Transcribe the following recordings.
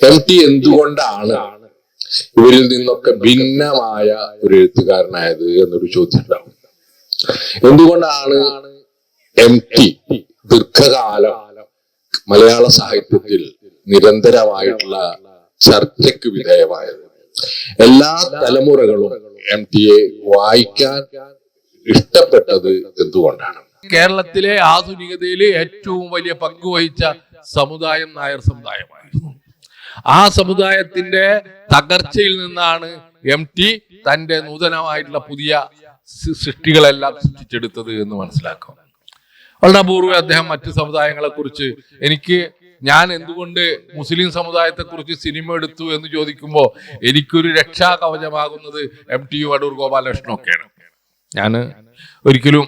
M T എന്തുകൊണ്ടാണ്? ഇവരിൽ നിന്നൊക്കെ ഭിന്നമായ ഒരു എഴുത്തുകാരനായത് എന്നൊരു ചോദ്യം ഉണ്ടാവും. എന്തുകൊണ്ടാണ് എം ടി ദീർഘകാലം മലയാള സാഹിത്യത്തിൽ നിരന്തരമായിട്ടുള്ള ചർച്ചയ്ക്ക് വിധേയമായത്? എല്ലാ തലമുറകളും എം ടിയെ വായിക്കാൻ ഇഷ്ടപ്പെട്ടത് എന്തുകൊണ്ടാണ്? കേരളത്തിലെ ആധുനികതയിൽ ഏറ്റവും വലിയ പങ്കുവഹിച്ച സമുദായം നായർ സമുദായമായിരുന്നു. ആ സമുദായത്തിന്റെ തകർച്ചയിൽ നിന്നാണ് എം ടി തന്റെ നൂതനമായിട്ടുള്ള പുതിയ സൃഷ്ടികളെല്ലാം സൃഷ്ടിച്ചെടുത്തത് എന്ന് മനസ്സിലാക്കും വളരെ അദ്ദേഹം മറ്റു സമുദായങ്ങളെ കുറിച്ച് എനിക്ക് ഞാൻ എന്തുകൊണ്ട് മുസ്ലിം സമുദായത്തെ കുറിച്ച് സിനിമ എടുത്തു എന്ന് ചോദിക്കുമ്പോൾ എനിക്കൊരു രക്ഷാ കവചമാകുന്നത് എം ടി അടൂർ ഗോപാലകൃഷ്ണൻ ഒക്കെയാണ് ഞാൻ ഒരിക്കലും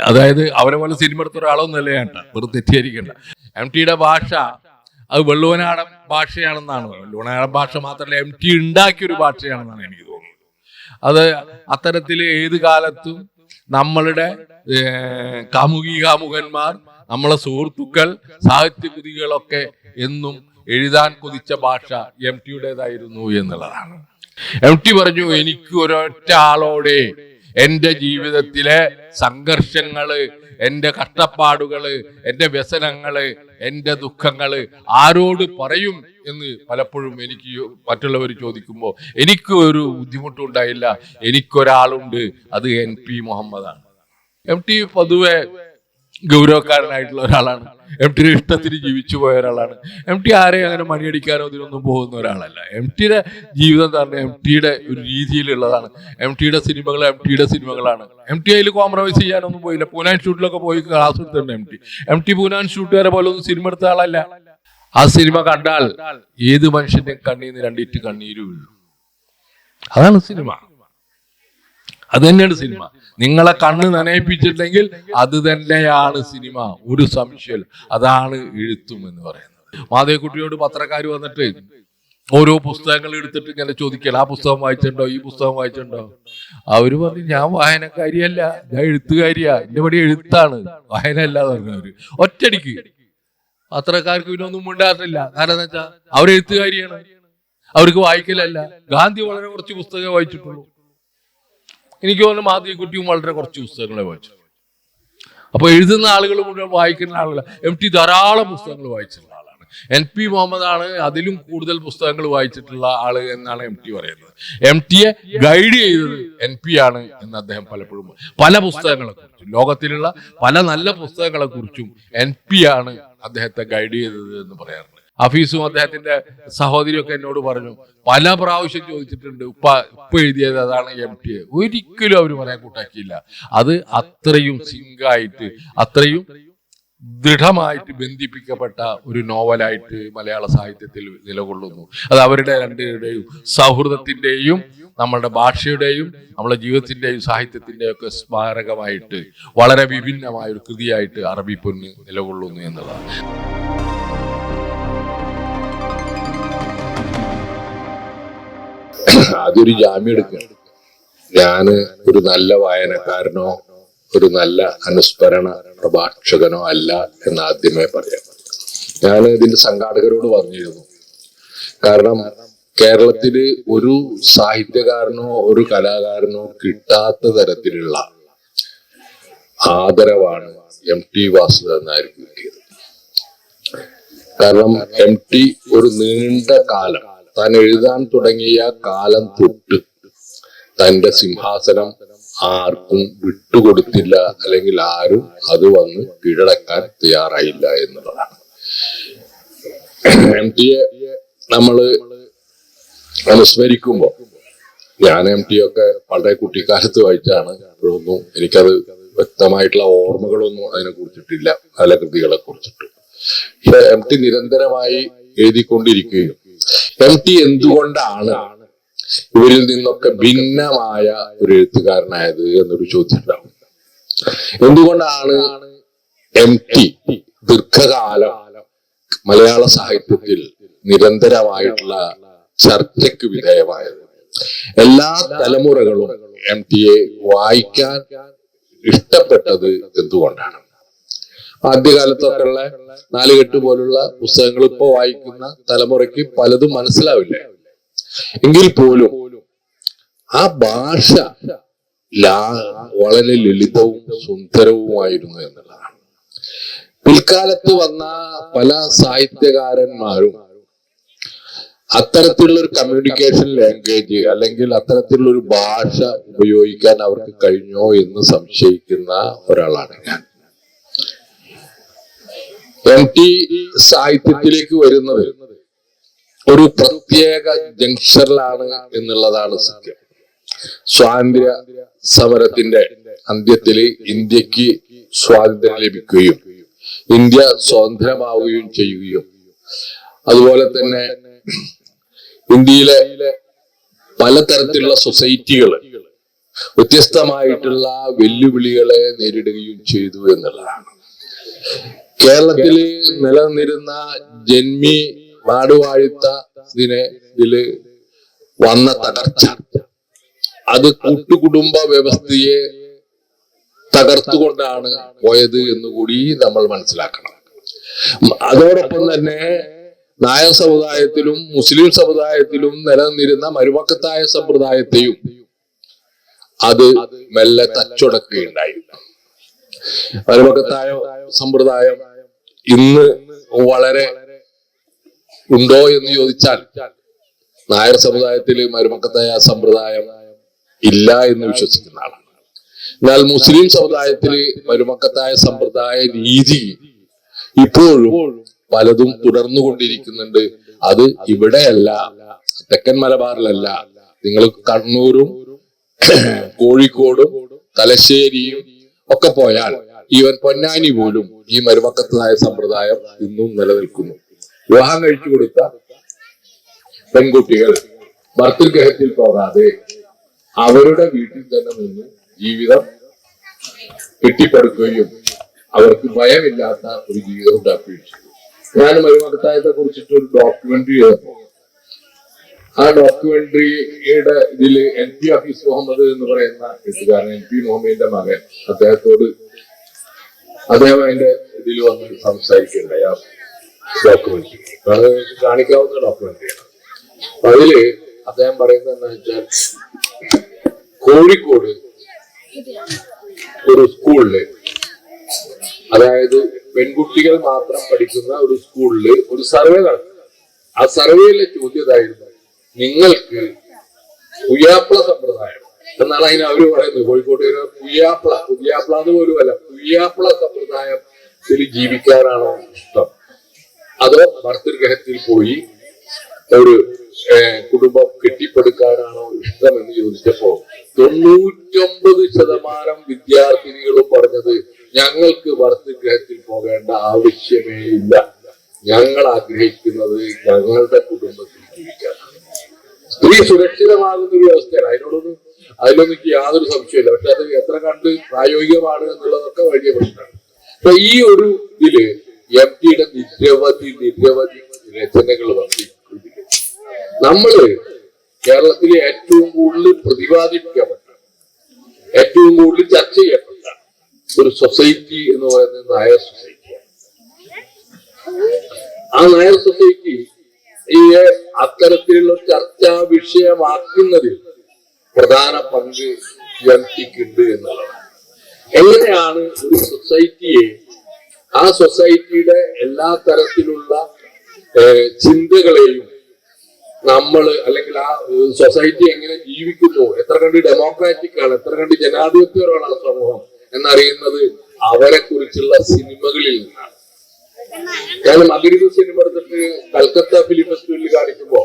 അതായത് അവരെ പോലെ സിനിമ എടുത്ത ഒരാളൊന്നുമല്ല ഞാൻ വെറുതെ തെറ്റിയായിരിക്കണ്ട എം ടിയുടെ ഭാഷ അത് വെള്ളുവനാടൻ ഭാഷയാണെന്നാണ്. വെള്ളുവനാടൻ ഭാഷ മാത്രമല്ല എം ടി ഉണ്ടാക്കിയ ഒരു ഭാഷയാണെന്നാണ് എനിക്ക് തോന്നുന്നത്. അത് അത്തരത്തിൽ ഏത് കാലത്തും നമ്മളുടെ ഏർ, കാമുകി കാമുകന്മാർ നമ്മളെ സുഹൃത്തുക്കൾ സാഹിത്യകൃതികളൊക്കെ എന്നും എഴുതാൻ കൊതിച്ച ഭാഷ എം ടിയുടേതായിരുന്നു എന്നുള്ളതാണ്. എം ടി പറഞ്ഞു എനിക്ക് ഒരൊറ്റ ആളോടെ എന്റെ ജീവിതത്തിലെ സംഘർഷങ്ങൾ എന്റെ കഷ്ടപ്പാടുകൾ എന്റെ വ്യസനങ്ങൾ എന്റെ ദുഃഖങ്ങൾ ആരോട് പറയും എന്ന് പലപ്പോഴും എനിക്ക് മറ്റുള്ളവർ ചോദിക്കുമ്പോൾ എനിക്ക് ഒരു ബുദ്ധിമുട്ടുണ്ടായില്ല. എനിക്കൊരാളുണ്ട് അത് എൻ പി മുഹമ്മദാണ്. എം ടി പൊതുവെ ഗൗരവക്കാരനായിട്ടുള്ള ഒരാളാണ്. എം ടിയുടെ ഇഷ്ടത്തിന് ജീവിച്ചു പോയ ഒരാളാണ്. എം ടി ആരെയും അങ്ങനെ മണിയടിക്കാനോ ഇതിനൊന്നും പോകുന്ന ഒരാളല്ല. എം ടിയുടെ ജീവിതം തന്നെ എം ടിയുടെ ഒരു രീതിയിലുള്ളതാണ്. എം ടിയുടെ സിനിമകൾ എം ടിയുടെ സിനിമകളാണ്. എം ടി അതിൽ കോംപ്രമൈസ് ചെയ്യാനൊന്നും പോയില്ല. പൂനാൻ ഷൂട്ടിലൊക്കെ പോയി ക്ലാസ് എടുത്തിട്ടുണ്ട് എം ടി എം ടി പൂനാൻ ഷൂട്ടുകാരെ പോലെ ഒന്നും സിനിമ എടുത്ത ആളല്ല. ആ സിനിമ കണ്ടാൽ ഏത് മനുഷ്യന്റെ കണ്ണീന്ന് രണ്ടിറ്റ് കണ്ണീരും അതാണ് സിനിമ അത് തന്നെയാണ് സിനിമ. നിങ്ങളെ കണ്ണ് നനയിപ്പിച്ചിട്ടുണ്ടെങ്കിൽ അത് തന്നെയാണ് സിനിമ. ഒരു സംശയം അതാണ് എഴുത്തും എന്ന് പറയുന്നത്. മാധവക്കുട്ടിയോട് പത്രക്കാർ വന്നിട്ട് ഓരോ പുസ്തകങ്ങൾ എടുത്തിട്ട് ഇങ്ങനെ ചോദിക്കല. ആ പുസ്തകം വായിച്ചിട്ടുണ്ടോ? ഈ പുസ്തകം വായിച്ചിട്ടുണ്ടോ? അവർ പറഞ്ഞു ഞാൻ വായനക്കാരിയല്ല. ഞാൻ എഴുത്തുകാരിയാ. എന്റെ പടി എഴുത്താണ്. വായന അല്ല എന്ന് പറഞ്ഞു അവർ. ഒറ്റടിക്ക് പത്രക്കാർക്ക് ഇതിനൊന്നും മിണ്ടാറില്ല. കാരണം എന്താ അവർ എഴുത്തുകാരിയാണ്. അവർക്ക് വായിക്കലല്ല. ഗാന്ധി വളരെ കുറച്ച് പുസ്തകം വായിച്ചിട്ടുള്ളൂ. എനിക്ക് തോന്നുന്നു മാധവിക്കുട്ടിയും വളരെ കുറച്ച് പുസ്തകങ്ങളെ വായിച്ചു അപ്പോൾ എഴുതുന്ന ആളുകൾ മുഴുവൻ വായിക്കുന്ന ആളുകൾ എം ടി ധാരാളം പുസ്തകങ്ങൾ വായിച്ചിട്ടുള്ള ആളാണ്. എൻ പി മുഹമ്മദ് ആണ് അതിലും കൂടുതൽ പുസ്തകങ്ങൾ വായിച്ചിട്ടുള്ള ആൾ എന്നാണ് എം ടി പറയുന്നത്. എം ടിയെ ഗൈഡ് ചെയ്തത് എൻ പി ആണ് എന്ന് അദ്ദേഹം പലപ്പോഴും പല പുസ്തകങ്ങളെ കുറിച്ചും ലോകത്തിലുള്ള പല നല്ല പുസ്തകങ്ങളെ കുറിച്ചും എൻ പി ആണ് അദ്ദേഹത്തെ ഗൈഡ് ചെയ്തത് എന്ന് പറയാറുണ്ട്. ഹഫീസും അദ്ദേഹത്തിന്റെ സഹോദരിയൊക്കെ എന്നോട് പറഞ്ഞു പല പ്രാവശ്യം ചോദിച്ചിട്ടുണ്ട് ഉപ്പ ഉപ്പ എഴുതിയത് അതാണ് എം ടി ഒരിക്കലും അവർ പറയാൻ കൂട്ടാക്കിയില്ല. അത് അത്രയും സിംഗായിട്ട് അത്രയും ദൃഢമായിട്ട് ബന്ധിപ്പിക്കപ്പെട്ട ഒരു നോവലായിട്ട് മലയാള സാഹിത്യത്തിൽ നിലകൊള്ളുന്നു. അത് അവരുടെ രണ്ടുപേരുടെയും സൗഹൃദത്തിന്റെയും നമ്മളുടെ ഭാഷയുടെയും നമ്മുടെ ജീവിതത്തിന്റെയും സാഹിത്യത്തിന്റെയും ഒക്കെ സ്മാരകമായിട്ട് വളരെ വിഭിന്നമായ ഒരു കൃതിയായിട്ട് അറബി പൊന്ന് നിലകൊള്ളുന്നു എന്നുള്ളതാണ്. അതൊരു ജാമ്യം എടുക്കുക. ഞാൻ ഒരു നല്ല വായനക്കാരനോ ഒരു നല്ല അനുസ്മരണ പ്രഭാഷകനോ അല്ല എന്ന് ആദ്യമേ പറയാം ഞാൻ ഇതിന്റെ സംഘാടകരോട് പറഞ്ഞിരുന്നു. കാരണം കേരളത്തിൽ ഒരു സാഹിത്യകാരനോ ഒരു കലാകാരനോ കിട്ടാത്ത തരത്തിലുള്ള ആദരവാണ് എം ടി വാസുദേവൻ നായർക്ക് കിട്ടിയത്. കാരണം എം ടി ഒരു നീണ്ട കാലം താൻ എഴുതാൻ തുടങ്ങിയ കാലം തൊട്ട് തന്റെ സിംഹാസനം ആർക്കും വിട്ടുകൊടുത്തില്ല അല്ലെങ്കിൽ ആരും അത് വന്ന് കീഴടക്കാൻ തയ്യാറായില്ല എന്നുള്ളതാണ്. എം ടിയെ നമ്മൾ അനുസ്മരിക്കുമ്പോ ഞാൻ എം ടി ഒക്കെ വളരെ കുട്ടിക്കാലത്ത് വായിച്ചാണ്. ഇപ്പോഴൊന്നും എനിക്കത് വ്യക്തമായിട്ടുള്ള ഓർമ്മകളൊന്നും അതിനെ കുറിച്ചിട്ടില്ല. പല കൃതികളെ കുറിച്ചിട്ട്. പക്ഷെ എം ടി നിരന്തരമായി എഴുതിക്കൊണ്ടിരിക്കുകയും എം ടി എന്തുകൊണ്ടാണ് ഇവരിൽ നിന്നൊക്കെ ഭിന്നമായ ഒരു എഴുത്തുകാരനായത് എന്നൊരു ചോദ്യം ഉണ്ടാവും. എന്തുകൊണ്ടാണ് എം ടി ദീർഘകാലം മലയാള സാഹിത്യത്തിൽ നിരന്തരമായിട്ടുള്ള ചർച്ചയ്ക്ക് വിധേയമായത്? എല്ലാ തലമുറകളും എം ടിയെ വായിക്കാൻ ഇഷ്ടപ്പെട്ടത് എന്തുകൊണ്ടാണ്? ആദ്യകാലത്തൊക്കെ ഉള്ള നാലുകെട്ട് പോലുള്ള പുസ്തകങ്ങൾ ഇപ്പൊ വായിക്കുന്ന തലമുറയ്ക്ക് പലതും മനസ്സിലാവില്ല? എങ്കിൽ പോലും ആ ഭാഷ ലാ വളരെ ലളിതവും സുന്ദരവുമായിരുന്നു എന്നുള്ളതാണ്. പിൽക്കാലത്ത് വന്ന പല സാഹിത്യകാരന്മാരും അത്തരത്തിലുള്ള ഒരു കമ്മ്യൂണിക്കേഷൻ ലാംഗ്വേജ് അല്ലെങ്കിൽ അത്തരത്തിലുള്ള ഒരു ഭാഷ ഉപയോഗിക്കാൻ അവർക്ക് കഴിഞ്ഞോ എന്ന് സംശയിക്കുന്ന ഒരാളാണ് ഞാൻ. എം ടി സാഹിത്യത്തിലേക്ക് വരുന്നത് ഒരു പ്രത്യേക ജംഗ്ഷനിലാണ് എന്നുള്ളതാണ് സത്യം. സ്വാതന്ത്ര്യ സമരത്തിന്റെ അന്ത്യത്തിൽ ഇന്ത്യയ്ക്ക് സ്വാതന്ത്ര്യം ലഭിക്കുകയും ഇന്ത്യ സ്വതന്ത്രമാവുകയും ചെയ്യുകയും. അതുപോലെ തന്നെ ഇന്ത്യയിലെ പലതരത്തിലുള്ള സൊസൈറ്റികൾ വ്യത്യസ്തമായിട്ടുള്ള വെല്ലുവിളികളെ നേരിടുകയും ചെയ്തു എന്നുള്ളതാണ്. കേരളത്തിൽ നിലനിന്നിരുന്ന ജന്മി നാടുവാഴിത്തതിനെ ഇതിൽ വന്ന തകർച്ച. അത് കൂട്ടുകുടുംബ വ്യവസ്ഥയെ തകർത്തുകൊണ്ടാണ് പോയത് എന്നുകൂടി നമ്മൾ മനസ്സിലാക്കണം. അതോടൊപ്പം തന്നെ നായർ സമുദായത്തിലും മുസ്ലിം സമുദായത്തിലും നിലനിന്നിരുന്ന മരുമക്കത്തായ സമ്പ്രദായത്തെയും അത് മെല്ലെ തച്ചുടക്കുകയുണ്ടായി. മരുമക്കത്തായ സമ്പ്രദായം ഇന്ന് വളരെ ഉണ്ടോ എന്ന് ചോദിച്ചാൽ നായർ സമുദായത്തിൽ മരുമക്കത്തായ സമ്പ്രദായം ഇല്ല എന്ന് വിശ്വസിക്കുന്ന ആളാണ്. എന്നാൽ മുസ്ലിം സമുദായത്തിൽ മരുമക്കത്തായ സമ്പ്രദായ രീതി ഇപ്പോഴും പലതും തുടർന്നുകൊണ്ടിരിക്കുന്നുണ്ട്. അത് ഇവിടെയല്ല തെക്കൻ മലബാറിലല്ല. നിങ്ങൾ കണ്ണൂരും കോഴിക്കോടും തലശ്ശേരിയും ഒക്കെ പോയാൽ ഈവൻ പൊന്നാനി പോലും ഈ മരുമക്കത്തായ സമ്പ്രദായം ഇന്നും നിലനിൽക്കുന്നു. വിവാഹം കഴിച്ചു കൊടുത്ത പെൺകുട്ടികൾ ഭർത്തൃഗ്രഹത്തിൽ പോകാതെ അവരുടെ വീട്ടിൽ തന്നെ നിന്ന് ജീവിതം കെട്ടിപ്പടുക്കുകയും അവർക്ക് ഭയമില്ലാത്ത ഒരു ജീവിതം ഉണ്ടാക്കുകയും ചെയ്തു. ഞാൻ മരുമക്കത്തായത്തെ കുറിച്ചിട്ട് ഒരു ഡോക്യുമെന്ററി ചെയ്തപ്പോ ആ ഡോക്യുമെന്ററിയുടെ ഇതിൽ എൻ പി ഹഫീസ് മുഹമ്മദ് എന്ന് പറയുന്ന എഴുത്തുകാരൻ എൻ പി മുഹമ്മദിന്റെ മകൻ അദ്ദേഹത്തോട് അദ്ദേഹം അതിന്റെ ഇതിൽ വന്ന് സംസാരിക്കുകയുണ്ടായി ആ ഡോക്യുമെന്ററി അത് കാണിക്കാവുന്ന ഡോക്യുമെന്ററിയാണ് അപ്പൊ അതിൽ അദ്ദേഹം പറയുന്നത് എന്താ വെച്ചാൽ കോഴിക്കോട് ഒരു സ്കൂളിൽ അതായത് പെൺകുട്ടികൾ മാത്രം പഠിക്കുന്ന ഒരു സ്കൂളിൽ ഒരു സർവേ നടത്തി ആ സർവേയിലെ ചോദ്യം ഇതായിരുന്നു. നിങ്ങൾക്ക് പുയ്യാപ്ല സമ്പ്രദായം. എന്നാണ് അതിന് അവർ പറയുന്നത്. കോഴിക്കോട്ട് പുയ്യാപ്ല പുയ്യാപ്ല എന്ന് പോലും അല്ല. പുയ്യാപ്ല സമ്പ്രദായത്തിൽ ജീവിക്കാനാണോ ഇഷ്ടം? അതോ ഭർത്തൃഗ്രഹത്തിൽ പോയി ഒരു കുടുംബം കെട്ടിപ്പടുക്കാനാണോ ഇഷ്ടം എന്ന് ചോദിച്ചപ്പോ തൊണ്ണൂറ്റൊമ്പത് ശതമാനം വിദ്യാർത്ഥിനികളും പറഞ്ഞത് ഞങ്ങൾക്ക് ഭർത്തൃഗ്രഹത്തിൽ പോകേണ്ട ആവശ്യമേ ഇല്ല. ഞങ്ങൾ ആഗ്രഹിക്കുന്നത് ഞങ്ങളുടെ കുടുംബത്തിൽ ജീവിക്കാനാണ് സ്ത്രീ സുരക്ഷിതമാകുന്ന ഒരു വ്യവസ്ഥയാണ്. അതിനോടൊന്നും അതിലൊന്നും യാതൊരു സംശയമില്ല പക്ഷെ അത് എത്ര കണ്ട് പ്രായോഗികമാണ് എന്നുള്ളതൊക്കെ വലിയ പ്രശ്നമാണ്. അപ്പൊ ഈ ഒരു ഇതിൽ എം ടിയുടെ നിരവധി നിരവധി രചനകൾ വന്നിരിക്കുന്നു നമ്മൾ കേരളത്തിലെ ഏറ്റവും കൂടുതൽ പ്രതിപാദിക്കപ്പെട്ട ഏറ്റവും കൂടുതൽ ചർച്ച ചെയ്യപ്പെട്ട ഒരു സൊസൈറ്റി എന്ന് പറയുന്നത് നായർ സൊസൈറ്റിയാണ്. ആ നായർ സൊസൈറ്റി ഈ അത്തരത്തിലുള്ള ചർച്ചാ വിഷയമാക്കുന്നതിൽ പ്രധാന പങ്ക് എം എന്നുള്ളതാണ്. എങ്ങനെയാണ് ഒരു സൊസൈറ്റിയെ ആ സൊസൈറ്റിയുടെ എല്ലാ തരത്തിലുള്ള ചിന്തകളെയും നമ്മൾ അല്ലെങ്കിൽ ആ സൊസൈറ്റി എങ്ങനെ ജീവിക്കുന്നു എത്ര കണ്ട് ഡെമോക്രാറ്റിക് ആണ് എത്ര കണ്ട് ജനാധിപത്യപരമാണ് സമൂഹം എന്നറിയുന്നത് അവരെ കുറിച്ചുള്ള സിനിമകളിൽ നിന്നാണ്. ഞാൻ മകരിബ് സിനിമ എടുത്തിട്ട് കൽക്കത്ത ഫിലിം ഫെസ്റ്റിവലിൽ കാണിക്കുമ്പോ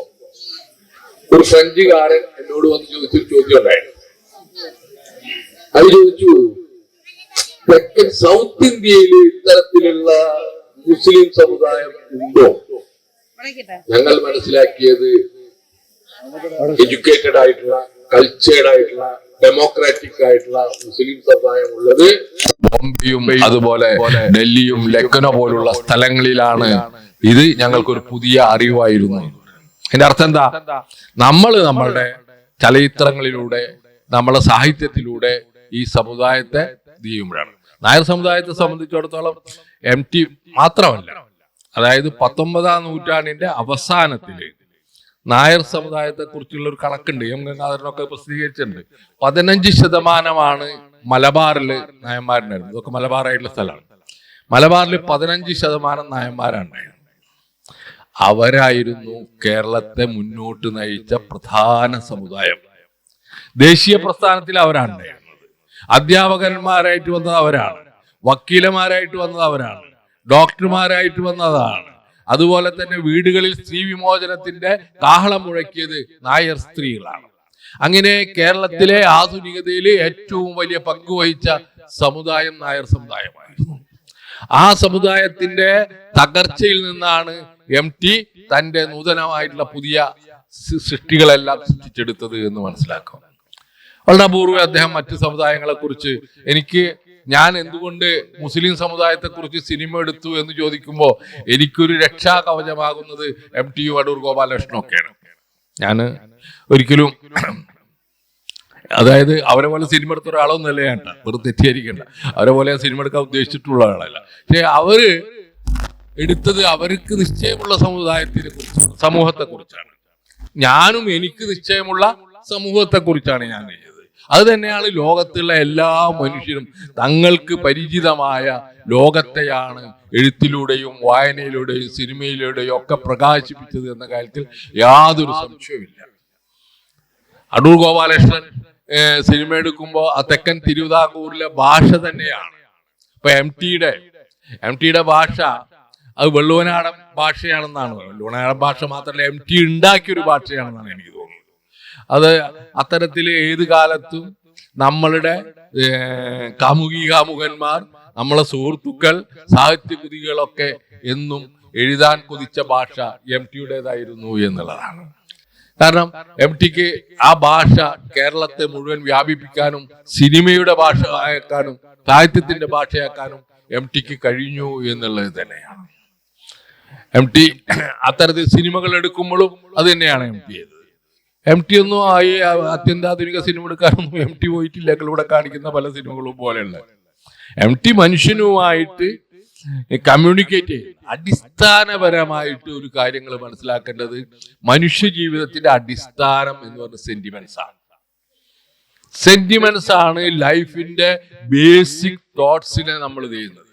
ഒരു ഫ്രഞ്ചുകാരൻ എന്നോട് വന്ന് ചോദിച്ചൊരു ചോദ്യം ഉണ്ടായിരുന്നു. അത് ചോദിച്ചു തെക്കൻ സൗത്ത് ഇന്ത്യയിൽ ഇത്തരത്തിലുള്ള മുസ്ലിം സമുദായം ഉണ്ടോ? ഞങ്ങൾ മനസ്സിലാക്കിയത് എഡ്യൂക്കേറ്റഡ് ആയിട്ടുള്ള കൾച്ചേർഡ് ആയിട്ടുള്ള ഡെമോക്രാറ്റിക് ആയിട്ടുള്ള മുസ്ലിം സമുദായം ഉള്ളത് ബോംബെയും അതുപോലെ ഡൽഹിയും ലക്നോ പോലുള്ള സ്ഥലങ്ങളിലാണ് ഇത് ഞങ്ങൾക്കൊരു പുതിയ അറിവായിരുന്നു. എന്റെ അർത്ഥം എന്താ? നമ്മൾ നമ്മളുടെ ചലച്ചിത്രങ്ങളിലൂടെ നമ്മളെ സാഹിത്യത്തിലൂടെ ഈ സമുദായത്തെ ചെയ്യുമ്പോഴാണ്. നായർ സമുദായത്തെ സംബന്ധിച്ചിടത്തോളം എം ടി മാത്രമല്ല അതായത് പത്തൊമ്പതാം നൂറ്റാണ്ടിന്റെ അവസാനത്തിൽ നായർ സമുദായത്തെ കുറിച്ചുള്ള ഒരു കണക്കുണ്ട്. എം ഗംഗാധരനൊക്കെ പ്രസിദ്ധീകരിച്ചിട്ടുണ്ട്. പതിനഞ്ച് ശതമാനമാണ് മലബാറിൽ നായന്മാരുണ്ടായിരുന്നു. ഇതൊക്കെ മലബാറായിട്ടുള്ള സ്ഥലമാണ്. മലബാറിൽ പതിനഞ്ച് ശതമാനം നായന്മാരാണ് അവരായിരുന്നു കേരളത്തെ മുന്നോട്ട് നയിച്ച പ്രധാന സമുദായം. ദേശീയ പ്രസ്ഥാനത്തിൽ അവരാണ് അധ്യാപകന്മാരായിട്ട് വന്നത് അവരാണ്. വക്കീലമാരായിട്ട് വന്നത് അവരാണ്. ഡോക്ടർമാരായിട്ട് വന്നതാണ്. അതുപോലെ തന്നെ വീടുകളിൽ സ്ത്രീ വിമോചനത്തിന്റെ കാഹളം മുഴക്കിയത് നായർ സ്ത്രീകളാണ്. അങ്ങനെ കേരളത്തിലെ ആധുനികതയിൽ ഏറ്റവും വലിയ പങ്ക് വഹിച്ച സമുദായം നായർ സമുദായമായിരുന്നു. ആ സമുദായത്തിന്റെ തകർച്ചയിൽ നിന്നാണ് എം ടി തന്റെ നൂതനമായിട്ടുള്ള പുതിയ സൃഷ്ടികളെല്ലാം സൃഷ്ടിച്ചെടുത്തത് എന്ന് മനസ്സിലാക്കാം. വളരെ അപൂർവം അദ്ദേഹം മറ്റു സമുദായങ്ങളെ കുറിച്ച് എനിക്ക് ഞാൻ എന്തുകൊണ്ട് മുസ്ലിം സമുദായത്തെ കുറിച്ച് സിനിമ എടുത്തു എന്ന് ചോദിക്കുമ്പോൾ എനിക്കൊരു രക്ഷാ കവചമാകുന്നത് എം ടി യു അടൂർ ഗോപാലകൃഷ്ണനൊക്കെയാണ്. ഞാൻ ഒരിക്കലും അതായത് അവരെ പോലെ സിനിമ എടുത്ത ഒരാളൊന്നുമല്ല ഞാൻ. വെറുതെ തെറ്റിദ്ധരിക്കണ്ട. അവരെ പോലെ സിനിമ എടുക്കാൻ ഉദ്ദേശിച്ചിട്ടുള്ള ആളല്ല. പക്ഷെ അവർ എടുത്തത് അവർക്ക് നിശ്ചയമുള്ള സമുദായത്തിനെ കുറിച്ചാണ് സമൂഹത്തെ കുറിച്ചാണ്. ഞാനും എനിക്ക് നിശ്ചയമുള്ള സമൂഹത്തെ കുറിച്ചാണ് ഞാൻ അത് തന്നെയാണ് ലോകത്തുള്ള എല്ലാ മനുഷ്യരും തങ്ങൾക്ക് പരിചിതമായ ലോകത്തെയാണ് എഴുത്തിലൂടെയും വായനയിലൂടെയും സിനിമയിലൂടെയും ഒക്കെ പ്രകാശിപ്പിച്ചത് എന്ന കാര്യത്തിൽ യാതൊരു സംശയവുമില്ല. അടൂർ ഗോപാലകൃഷ്ണൻ സിനിമ എടുക്കുമ്പോൾ ആ തെക്കൻ തിരുവിതാംകൂറിലെ ഭാഷ തന്നെയാണ്. ഇപ്പൊ എം ടിയുടെ എം ടിയുടെ ഭാഷ അത് വെള്ളുവനാടൻ ഭാഷയാണെന്നാണ് വെള്ളുവനാടൻ ഭാഷ മാത്രമല്ല എം ടി ഉണ്ടാക്കിയ ഒരു ഭാഷയാണെന്നാണ് എനിക്ക് തോന്നുന്നത്. അത് അത്തരത്തിൽ ഏത് കാലത്തും നമ്മളുടെ ഏഹ്, കാമുകി കാമുകന്മാർ നമ്മളെ സുഹൃത്തുക്കൾ സാഹിത്യകൃതികളൊക്കെ എന്നും എഴുതാൻ കൊതിച്ച ഭാഷ എം ടിയുടേതായിരുന്നു എന്നുള്ളതാണ്. കാരണം എം ടിക്ക് ആ ഭാഷ കേരളത്തെ മുഴുവൻ വ്യാപിപ്പിക്കാനും സിനിമയുടെ ഭാഷ ആക്കാനും സാഹിത്യത്തിന്റെ ഭാഷയാക്കാനും എം ടിക്ക് കഴിഞ്ഞു എന്നുള്ളത് തന്നെയാണ്. എം ടി അത്തരത്തിൽ സിനിമകൾ എടുക്കുമ്പോഴും അത് തന്നെയാണ് എം ടി ചെയ്തത് എം ടി ഒന്നും ആയി അത്യന്താധുനിക സിനിമ എടുക്കാനൊന്നും എം ടി പോയിട്ടില്ല. ഇവിടെ കാണിക്കുന്ന പല സിനിമകളും പോലെയുള്ള എം ടി മനുഷ്യനുമായിട്ട് കമ്മ്യൂണിക്കേറ്റ് അടിസ്ഥാനപരമായിട്ട് ഒരു കാര്യങ്ങൾ മനസ്സിലാക്കേണ്ടത് മനുഷ്യ ജീവിതത്തിന്റെ അടിസ്ഥാനം എന്ന് പറഞ്ഞ സെന്റിമെന്റ്സ് ആണ്. സെന്റിമെന്റ്സ് ആണ് ലൈഫിന്റെ ബേസിക് തോട്ട്സിനെ നമ്മൾ ചെയ്യുന്നത്.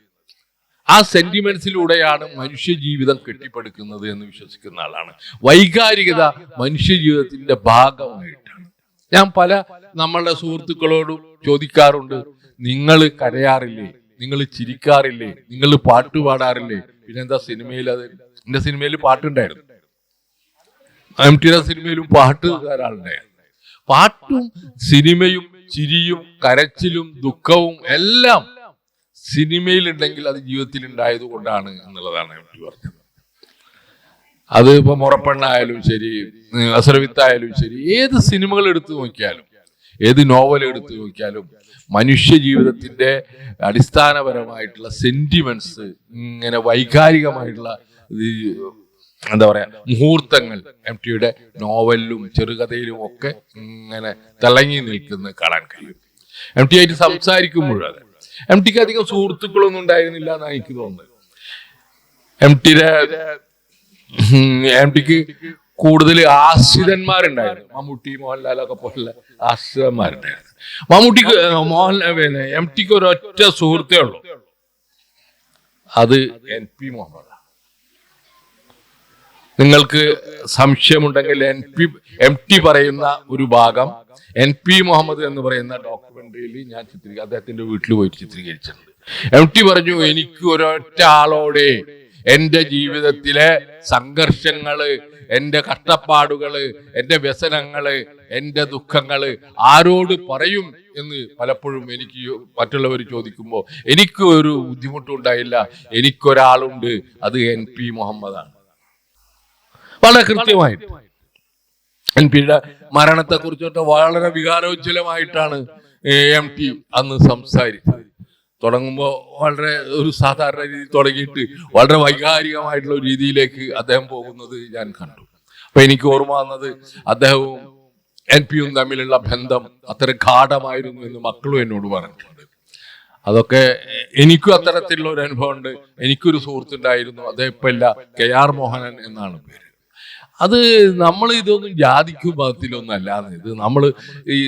ആ സെന്റിമെന്റ്സിലൂടെയാണ് മനുഷ്യ ജീവിതം കെട്ടിപ്പടുക്കുന്നത് എന്ന് വിശ്വസിക്കുന്ന ആളാണ്. വൈകാരികത മനുഷ്യ ജീവിതത്തിന്റെ ഭാഗമായിട്ടാണ് ഞാൻ പല നമ്മളുടെ സുഹൃത്തുക്കളോടും ചോദിക്കാറുണ്ട് നിങ്ങൾ കരയാറില്ലേ? നിങ്ങൾ ചിരിക്കാറില്ലേ? നിങ്ങൾ പാട്ട് പാടാറില്ലേ? പിന്നെന്താ സിനിമയിൽ അത്? എന്റെ സിനിമയിൽ പാട്ടുണ്ടായിരുന്നു. എം ടി സിനിമയിലും പാട്ട് ധാരാളുണ്ടായിരുന്നു പാട്ടും സിനിമയും ചിരിയും കരച്ചിലും ദുഃഖവും എല്ലാം സിനിമയിലുണ്ടെങ്കിൽ അത് ജീവിതത്തിൽ ഉണ്ടായത് കൊണ്ടാണ് എന്നുള്ളതാണ് എനിക്ക് പറഞ്ഞത്. അത് ഇപ്പൊ മുറപ്പെണ്ണായാലും ശരി അസരവിത്തായാലും ശരി ഏത് സിനിമകൾ എടുത്തു നോക്കിയാലും ഏത് നോവൽ എടുത്തു നോക്കിയാലും മനുഷ്യ ജീവിതത്തിന്റെ അടിസ്ഥാനപരമായിട്ടുള്ള സെന്റിമെന്റ്സ് ഇങ്ങനെ വൈകാരികമായിട്ടുള്ള എന്താ പറയാ മുഹൂർത്തങ്ങൾ എം ടിയുടെ നോവലിലും ചെറുകഥയിലും ഒക്കെ ഇങ്ങനെ തിളങ്ങി നിൽക്കുന്നത് കാണാൻ കഴിയും. എം ടി ആയിട്ട് സംസാരിക്കുമ്പോഴും അതെ. എം ടിക്ക് അധികം സുഹൃത്തുക്കളൊന്നും ഉണ്ടായിരുന്നില്ല എന്നാണ് എനിക്ക് തോന്നുന്നത്. എം ടിയുടെ എം ടിക്ക് കൂടുതൽ ആശ്രിതന്മാരുണ്ടായിരുന്നു. മമ്മൂട്ടി മോഹൻലാലൊക്കെ പോലുള്ള ആശ്രിതന്മാരുണ്ടായിരുന്നു. മമ്മൂട്ടിക്ക് മോഹൻലാൽ പിന്നെ എം ടിക്ക് ഒരൊറ്റ സുഹൃത്തേ ഉള്ളൂ. അത് എൻ പി മുഹമ്മദ് നിങ്ങൾക്ക് സംശയമുണ്ടെങ്കിൽ എൻ പി എം ടി പറയുന്ന ഒരു ഭാഗം എൻ പി മുഹമ്മദ് എന്ന് പറയുന്ന ഡോക്യുമെന്ററിയിൽ ഞാൻ ചിത്രീകരിക്കും അദ്ദേഹത്തിന്റെ വീട്ടിൽ പോയിട്ട് ചിത്രീകരിച്ചിട്ടുണ്ട്. എം ടി പറഞ്ഞു എനിക്ക് ഒരൊറ്റ ആളോടെ എന്റെ ജീവിതത്തിലെ സംഘർഷങ്ങൾ എന്റെ കഷ്ടപ്പാടുകൾ എന്റെ വ്യസനങ്ങൾ എന്റെ ദുഃഖങ്ങൾ ആരോട് പറയും? എന്ന് പലപ്പോഴും എനിക്ക് മറ്റുള്ളവർ ചോദിക്കുമ്പോൾ എനിക്ക് ഒരു ബുദ്ധിമുട്ടുണ്ടായില്ല എനിക്കൊരാളുണ്ട്. അത് എൻ പി മുഹമ്മദാണ്. വളരെ കൃത്യമായിട്ട്. എൻ പിയുടെ മരണത്തെ കുറിച്ചൊക്കെ വളരെ വികാരോജ്വലമായിട്ടാണ് എം ടി അന്ന് സംസാരിച്ചത്. തുടങ്ങുമ്പോൾ വളരെ ഒരു സാധാരണ രീതിയിൽ തുടങ്ങിയിട്ട് വളരെ വൈകാരികമായിട്ടുള്ള ഒരു രീതിയിലേക്ക് അദ്ദേഹം പോകുന്നത് ഞാൻ കണ്ടു. അപ്പൊ എനിക്ക് ഓർമ്മ വന്നത് അദ്ദേഹവും എൻ പിയും തമ്മിലുള്ള ബന്ധം അത്ര ഗാഠമായിരുന്നു എന്ന് മക്കളും എന്നോട് പറഞ്ഞിട്ടുണ്ട്. അതൊക്കെ എനിക്കും അത്തരത്തിലുള്ള ഒരു അനുഭവം ഉണ്ട് എനിക്കൊരു സുഹൃത്തുണ്ടായിരുന്നു. അദ്ദേഹം ഇപ്പല്ല കെ ആർ മോഹനൻ എന്നാണ് പേര്. അത് നമ്മൾ ഇതൊന്നും ജാതിക്കും മതത്തിലൊന്നും അല്ലാതെ ഇത് നമ്മൾ ഈ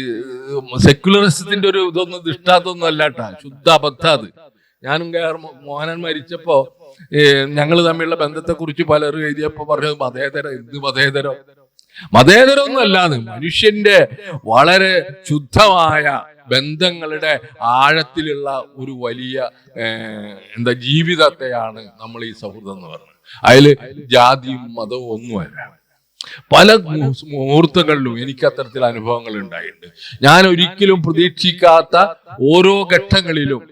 സെക്യുലറിസത്തിന്റെ ഒരു ഇതൊന്നും ദൃഷ്ടാന്തമൊന്നും അല്ലാട്ടാ ശുദ്ധ അബദ്ധ അത്. ഞാനും കയറും മോഹനൻ മരിച്ചപ്പോ ഞങ്ങൾ തമ്മിലുള്ള ബന്ധത്തെക്കുറിച്ച് പലരും എഴുതിയപ്പോ പറഞ്ഞത് മതേതരം എന്ത് മതേതരം? ഒന്നും അല്ലാന്ന് മനുഷ്യന്റെ വളരെ ശുദ്ധമായ ബന്ധങ്ങളുടെ ആഴത്തിലുള്ള ഒരു വലിയ എന്താ ജീവിതത്തെയാണ് നമ്മൾ ഈ സൗഹൃദം എന്ന് പറയുന്നത് അതിൽ ജാതിയും മതവും ഒന്നുമല്ല. പല മുഹൂർത്തങ്ങളിലും എനിക്ക് അത്തരത്തിൽ അനുഭവങ്ങൾ ഉണ്ടായിട്ടുണ്ട്. ഞാൻ ഒരിക്കലും പ്രതീക്ഷിക്കാത്ത ഓരോ ഘട്ടങ്ങളിലും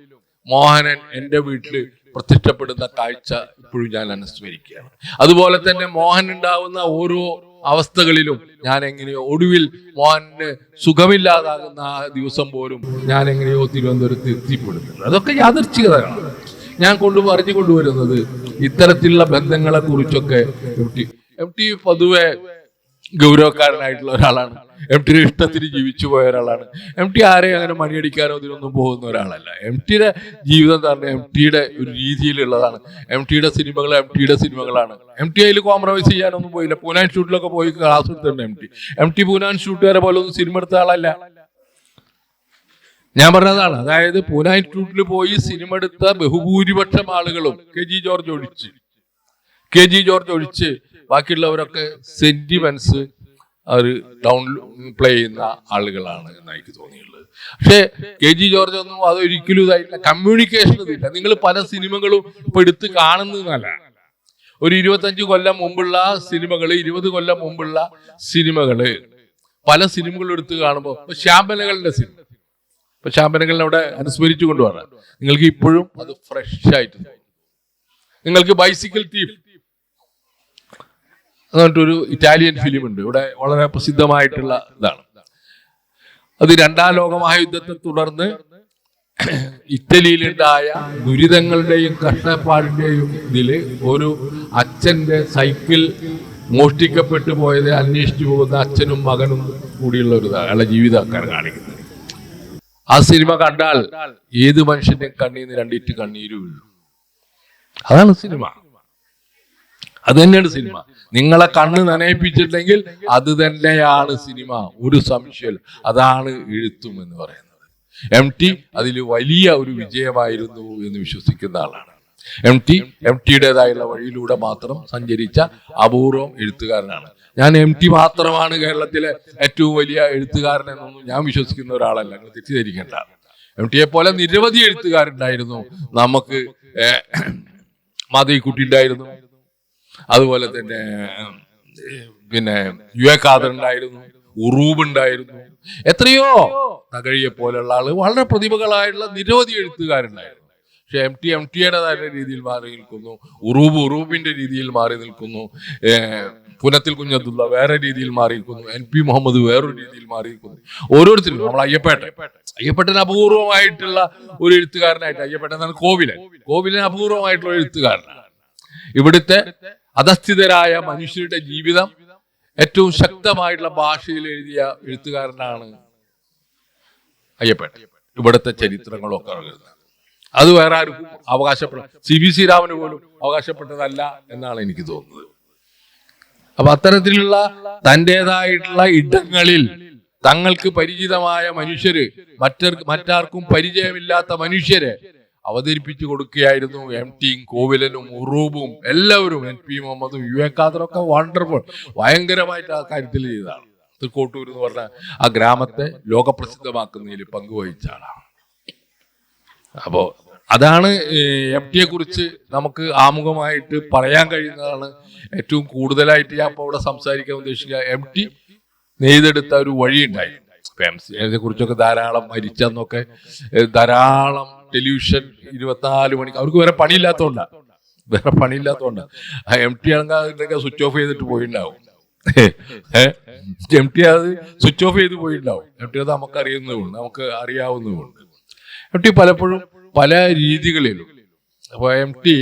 മോഹനൻ എന്റെ വീട്ടിൽ പ്രത്യക്ഷപ്പെടുന്ന കാഴ്ച ഇപ്പോഴും ഞാൻ അനുസ്മരിക്കുകയാണ്. അതുപോലെ തന്നെ മോഹൻ ഉണ്ടാവുന്ന ഓരോ അവസ്ഥകളിലും ഞാൻ എങ്ങനെയോ ഒടുവിൽ മോഹന് സുഖമില്ലാതാകുന്ന ആ ദിവസം പോലും ഞാൻ എങ്ങനെയോ തിരുവനന്തപുരത്ത് എത്തിപ്പെടുന്നത് അതൊക്കെ യാദർച്ഛികതകളാണ് ഞാൻ കൊണ്ടു പറഞ്ഞു കൊണ്ടുവരുന്നത് ഇത്തരത്തിലുള്ള ബന്ധങ്ങളെ കുറിച്ചൊക്കെ എം ടി ടി പൊതുവെ ഗൗരവക്കാരനായിട്ടുള്ള ഒരാളാണ് എം ടിയുടെ ഇഷ്ടത്തിന് ജീവിച്ചു പോയ ഒരാളാണ് എം ടി ആരെയും അങ്ങനെ മണിയടിക്കാനോ ഇതിനൊന്നും പോകുന്ന ഒരാളല്ല എം ടിയുടെ ജീവിതം തന്നെ എം ടിയുടെ ഒരു രീതിയിലുള്ളതാണ് എം ടിയുടെ സിനിമകൾ എം ടിയുടെ സിനിമകളാണ് എം ടി അതിൽ കോംപ്രമൈസ് ചെയ്യാനൊന്നും പോയില്ല പൂനാൻ ഷൂട്ടിലൊക്കെ പോയി ക്ലാസ് എടുത്തിട്ടുണ്ട് എം ടി എം ടി പൂനാൻ ഷൂട്ടുകാരെ പോലെ ഒന്നും സിനിമ എടുത്ത ആളല്ല ഞാൻ പറഞ്ഞതാണ് അതായത് പൂന ഇൻസ്റ്റിറ്റ്യൂട്ടിൽ പോയി സിനിമ എടുത്ത ബഹുഭൂരിപക്ഷം ആളുകളും കെ ജി ജോർജ് ഒഴിച്ച് കെ ജി ജോർജ് ഒഴിച്ച് ബാക്കിയുള്ളവരൊക്കെ സെന്റിമെന്റ്സ് അവർ ഡൗൺ പ്ലേ ചെയ്യുന്ന ആളുകളാണ് എന്ന് എനിക്ക് തോന്നിയുള്ളത്. പക്ഷേ കെ ജി ജോർജ് ഒന്നും അതൊരിക്കലും ഇതായിട്ടില്ല. കമ്മ്യൂണിക്കേഷൻ ഇതില്ല നിങ്ങൾ പല സിനിമകളും ഇപ്പൊ എടുത്ത് കാണുന്നതല്ല. ഒരു ഇരുപത്തഞ്ച് കൊല്ലം മുമ്പുള്ള സിനിമകൾ ഇരുപത് കൊല്ലം മുമ്പുള്ള സിനിമകൾ പല സിനിമകളും എടുത്ത് കാണുമ്പോൾ ഇപ്പൊ ശ്യാമലകളുടെ സിനിമ. ഇപ്പൊ ശ്യാമലകളിനെ അവിടെ അനുസ്മരിച്ചു കൊണ്ടുവരാം. നിങ്ങൾക്ക് ഇപ്പോഴും അത് ഫ്രഷ് ആയിട്ട് നിങ്ങൾക്ക് ബൈസിക്കിൾ തീഫ് എന്നിട്ടൊരു ഇറ്റാലിയൻ ഫിലിം ഉണ്ട്. ഇവിടെ വളരെ പ്രസിദ്ധമായിട്ടുള്ള ഇതാണ്. അത് രണ്ടാം ലോക മഹായുദ്ധത്തെ തുടർന്ന് ഇറ്റലിയിലുണ്ടായ ദുരിതങ്ങളുടെയും കഷ്ടപ്പാടിന്റെയും ഇതിൽ ഒരു അച്ഛന്റെ സൈക്കിൾ മോഷ്ടിക്കപ്പെട്ടു പോയത് അന്വേഷിച്ചു പോകുന്ന അച്ഛനും മകനും കൂടിയുള്ള ഒരു അയാളുടെ ജീവിതക്കാർ കാണിക്കുന്നത്. ആ സിനിമ കണ്ടാൽ ഏത് മനുഷ്യന്റെ കണ്ണീന്ന് രണ്ടിറ്റ് കണ്ണീരും അതാണ് സിനിമ. അത് തന്നെയാണ് സിനിമ. നിങ്ങളെ കണ്ണ് നനയിപ്പിച്ചിട്ടുണ്ടെങ്കിൽ അത് തന്നെയാണ് സിനിമ. ഒരു സംശയം അതാണ് എഴുത്തും എന്ന് പറയുന്നത്. എം ടി അതിൽ വലിയ ഒരു വിജയമായിരുന്നു എന്ന് വിശ്വസിക്കുന്ന ആളാണ്. എം ടി എം ടിയുടേതായുള്ള വഴിയിലൂടെ മാത്രം സഞ്ചരിച്ച അപൂർവം എഴുത്തുകാരനാണ്. ഞാൻ എം ടി മാത്രമാണ് കേരളത്തിലെ ഏറ്റവും വലിയ എഴുത്തുകാരൻ എന്നൊന്നും ഞാൻ വിശ്വസിക്കുന്ന ഒരാളല്ല. നിങ്ങൾ തെറ്റിദ്ധരിക്കേണ്ട. എം ടിയെ പോലെ നിരവധി എഴുത്തുകാരുണ്ടായിരുന്നു. നമുക്ക് മാധവിക്കുട്ടി ഉണ്ടായിരുന്നു. അതുപോലെ തന്നെ പിന്നെ യു എ ഖാദർ ഉണ്ടായിരുന്നു ഉറൂബ് ഉണ്ടായിരുന്നു. എത്രയോ തകഴിയെ പോലെയുള്ള ആൾ വളരെ പ്രതിഭകളായിട്ടുള്ള നിരവധി എഴുത്തുകാരുണ്ടായിരുന്നു. പക്ഷെ എം ടി എം ടിയുടേതായ രീതിയിൽ മാറി നിൽക്കുന്നു. ഉറൂബ് ഉറൂബിന്റെ രീതിയിൽ മാറി നിൽക്കുന്നു. പുനത്തിൽ കുഞ്ഞബ്ദുള്ള വേറെ രീതിയിൽ മാറിയിരിക്കുന്നു എൻ പി മുഹമ്മദ് വേറൊരു രീതിയിൽ മാറിയിരിക്കുന്നു ഓരോരുത്തരും നമ്മൾ അയ്യപ്പേട്ടൻ. അയ്യപ്പേട്ടൻ അപൂർവമായിട്ടുള്ള ഒരു എഴുത്തുകാരനായിട്ട് അയ്യപ്പേട്ടൻ എന്നാണ് കോവിലൻ. കോവിലൻ അപൂർവമായിട്ടുള്ള എഴുത്തുകാരനാണ്. ഇവിടുത്തെ അധസ്ഥിതരായ മനുഷ്യരുടെ ജീവിതം ഏറ്റവും ശക്തമായിട്ടുള്ള ഭാഷയിൽ എഴുതിയ എഴുത്തുകാരനാണ് അയ്യപ്പേട്ടൻ ഇവിടുത്തെ ചരിത്രങ്ങളൊക്കെ എഴുതുന്നത് അത് വേറെ ആർക്കും അവകാശപ്പെടും സി ബി സി രാമന് പോലും അവകാശപ്പെട്ടതല്ല എന്നാണ് എനിക്ക് തോന്നുന്നത്. അപ്പൊ അത്തരത്തിലുള്ള തന്റെതായിട്ടുള്ള ഇടങ്ങളിൽ തങ്ങൾക്ക് പരിചിതമായ മനുഷ്യര് മറ്റർ മറ്റാർക്കും പരിചയമില്ലാത്ത മനുഷ്യരെ അവതരിപ്പിച്ചു കൊടുക്കുകയായിരുന്നു എം ടിയും കോവിലനും ഉറൂബും എല്ലാവരും എൻ പി മുഹമ്മദും യു എ ഖാദറൊക്കെ വണ്ടർഫുൾ ഭയങ്കരമായിട്ട് ആ കാര്യത്തിൽ ചെയ്തതാണ് തൃക്കോട്ടൂർ എന്ന് പറഞ്ഞ ആ ഗ്രാമത്തെ ലോകപ്രസിദ്ധമാക്കുന്നതിൽ പങ്കുവഹിച്ച ആളാണ്. അപ്പോ അതാണ് എം ടിയെ കുറിച്ച് നമുക്ക് ആമുഖമായിട്ട് പറയാൻ കഴിയുന്നതാണ്. ഏറ്റവും കൂടുതലായിട്ട് ഞാൻ ഇപ്പോൾ ഇവിടെ സംസാരിക്കാൻ ഉദ്ദേശിക്കുക എം ടി നെയ്തെടുത്ത ഒരു വഴി ഉണ്ടായി എം സി കുറിച്ചൊക്കെ ധാരാളം മരിച്ചെന്നൊക്കെ ധാരാളം ടെലിവിഷൻ ഇരുപത്തിനാല് മണിക്ക് അവർക്ക് വേറെ പണിയില്ലാത്തതുകൊണ്ടാണ് വേറെ പണിയില്ലാത്തതുകൊണ്ട് എം ടി ആണെങ്കിൽ സ്വിച്ച് ഓഫ് ചെയ്തിട്ട് പോയിട്ടുണ്ടാവും എം ടി അത് സ്വിച്ച് ഓഫ് ചെയ്ത് പോയിട്ടുണ്ടാവും എം ടി അത് നമുക്ക് അറിയുന്നതുകൊണ്ട് നമുക്ക് അറിയാവുന്നതുകൊണ്ട്. എം ടി പലപ്പോഴും പല രീതികളിലും. അപ്പോൾ എം ടി